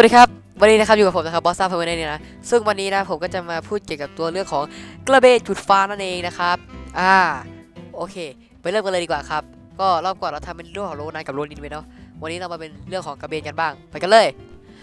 วัสดีครับวันนี้นะครับอยู่กับผมนะครับบอสซ่าเพอร์เนเนี่ยนะซึ่งวันนี้นะผมก็จะมาพูดเกี่ยวกับตัวเรื่องของกระเบนจุดฟ้านั่นเองนะครับอ่าโอเค ไปเริ่มกันเลยดีกว่าครับ ก็รอบก่อนเราทำเป็นเรื่องของโลนันกับโลนินไปเนาะวันนี้เรามาเป็นเรื่องของกระเบนกันบ้าง ไปกันเลย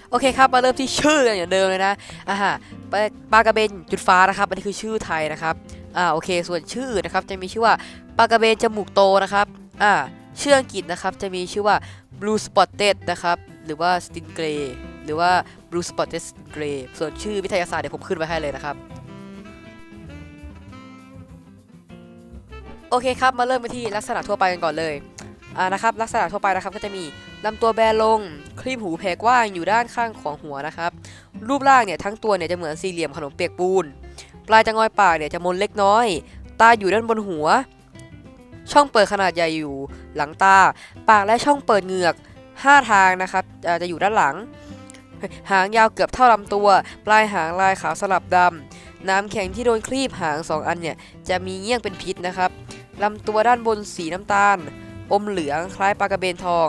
โอเคครับมาเริ่มที่ชื่อกันอย่างเดิมเลยนะอ่าฮะปลาปลากระเบนจุดฟ้านะครับอันนี้คือชื่อไทยนะครับอ่าโอเค ส่วนชื่อนะครับจะมีชื่อว่าปลากระเบนจมูกโตนะครับอ่าชื่ออังกฤษนะครับจะมีชื่อว่า blue spotted นะครับหรือว่า stingray หรือว่า blue spotted gray ส่วนชื่อวิทยาศาสตร์เดี๋ยวผมขึ้นไว้ให้เลยนะครับโอเคครับ มาเริ่มไปที่ลักษณะทั่วไปกันก่อนเลยอ่านะครับ ลักษณะทั่วไปนะครับก็จะมีลำตัวแบนลง ครีบหูแผ่กว้างอยู่ด้านข้างของหัวนะครับ รูปร่างเนี่ยทั้งตัวเนี่ยจะเหมือนสี่เหลี่ยมขนมเปียกปูน ปลายจะงอยปากเนี่ยจะมนเล็กน้อย ตาอยู่ด้านบนหัว ช่องเปิดขนาดใหญ่อยู่หลังตา ปากและช่องเปิดเหงือก 5 ทางนะครับจะอยู่ด้านหลัง หางยาวเกือบเท่าลำตัว ปลายหางลายขาวสลับดำน้ำแข็งที่โดนคลีบหาง2อันเนี่ยจะมีเงี้ยงเป็นพิษนะครับลำตัวด้านบนสีน้ำตาล อมเหลืองคล้ายปลากระเบนทอง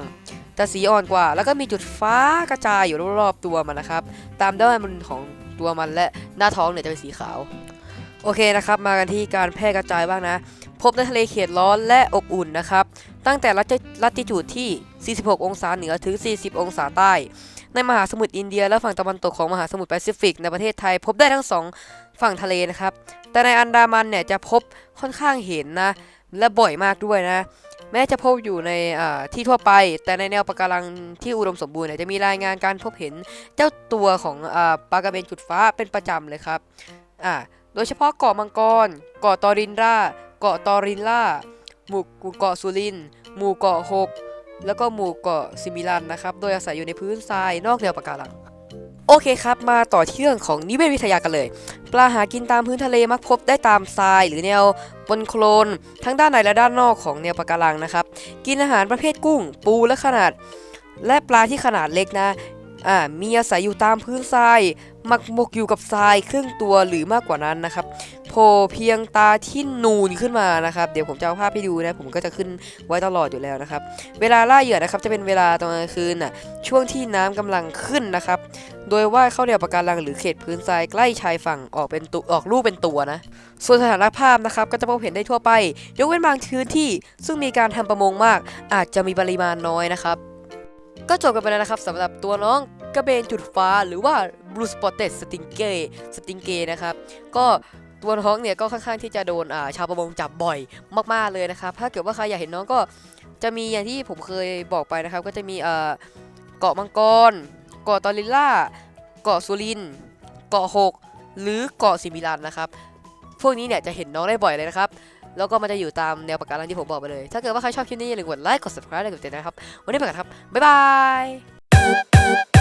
แต่สีอ่อนกว่า แล้วก็มีจุดฟ้ากระจายอยู่รอบๆตัวมันนะครับ ตามด้านบนของตัวมันและหน้าท้องเนี่ยจะเป็นสีขาว โอเคนะครับ มากันที่การแพร่กระจายบ้างนะ พบในทะเลเขตร้อนและอบอุ่นนะครับ ตั้งแต่ลัติลัติจูดที่ 46 องศาเหนือถึง 40 องศาใต้ ในมหาสมุทรอินเดีย และฝั่งตะวันตกของมหาสมุทรแปซิฟิก ในประเทศไทย พบได้ทั้งสองฝั่งทะเลนะครับ แต่ในอันดามันเนี่ยจะพบค่อนข้างเห็นนะ และบ่อยมากด้วยนะ แม้จะพบอยู่ในที่ทั่วไป แต่ในแนวปะการังที่อุดมสมบูรณ์เนี่ยจะมีรายงานการพบเห็นเจ้าตัวของอปลากระเบนจุดฟ้าเป็นประจำเลยครับอ่าโดยเฉพาะเกาะมังกร เกาะตอรินราเกาะตอรินล่าหมู่เกาะสุรินหมู่เกาะหก แล้วก็หมู่เกาะซิมิลันนะครับ โดยอาศัยอยู่ในพื้นทรายนอกแนวปะการัง โอเคครับ มาต่อที่เรื่องของนิเวศวิทยากันเลย ปลาหากินตามพื้นทะเลมักพบได้ตามทรายหรือแนวบนโคลน ทั้งด้านในและด้านนอกของแนวปะการังนะครับ กินอาหารประเภทกุ้ง ปูและขนาด และปลาที่ขนาดเล็กนะ อ่ามีอาศัยอยู่ตามพื้นทรายหมักหมกอยู่กับทรายครึ่งตัวหรือมากกว่านั้นนะครับโผล่เพียงตาที่นูนขึ้นมานะครับ เดี๋ยวผมจะเอาภาพให้ดูนะ ผมก็จะขึ้นไว้ตลอดอยู่แล้วนะครับ เวลาล่าเหยื่อนะครับ จะเป็นเวลาตอนกลางคืนน่ะ ช่วงที่น้ำกำลังขึ้นนะครับ โดยว่าเข้าแนวปะการังหรือเขตพื้นทรายใกล้ชายฝั่งออกเป็นตัวออกรูปเป็นตัวนะ ส่วนสถานภาพนะครับ ก็จะพบเห็นได้ทั่วไป ยกเว้นบางพื้นที่ ซึ่งมีการทำประมงมาก อาจจะมีปริมาณน้อยนะครับ ก็จบกันไปแล้วนะครับสำหรับตัวน้องกระเบนจุดฟ้าหรือว่า blue spotted stingray stingray นะครับ ก็ตัวน้องเนี่ยก็ค่อนข้างที่จะโดนาชาวประมงจับบ่อยมาก ๆเลยนะครับ ถ้าเกิดว่าใครอยากเห็นน้องก็จะมีอย่างที่ผมเคยบอกไปนะครับ ก็จะมีเกาะมังกร เกาะตอริลล่า เกาะสุริน เกาะหกหรือเกาะซิมิลันนะครับ วกนี้เนี่ยจะเห็นน้องได้บ่อยเลยนะครับ แล้วก็มันจะอยู่ตามแนวปะการังที่ผมบอกไปเลย ถ้าเกิดว่าใครชอบคลิปนี้อย่าลืมกดไลค์ กด subscribe ละด้วยตามนะครับ วันนี้ไปก่อนครับ บ๊ายบาย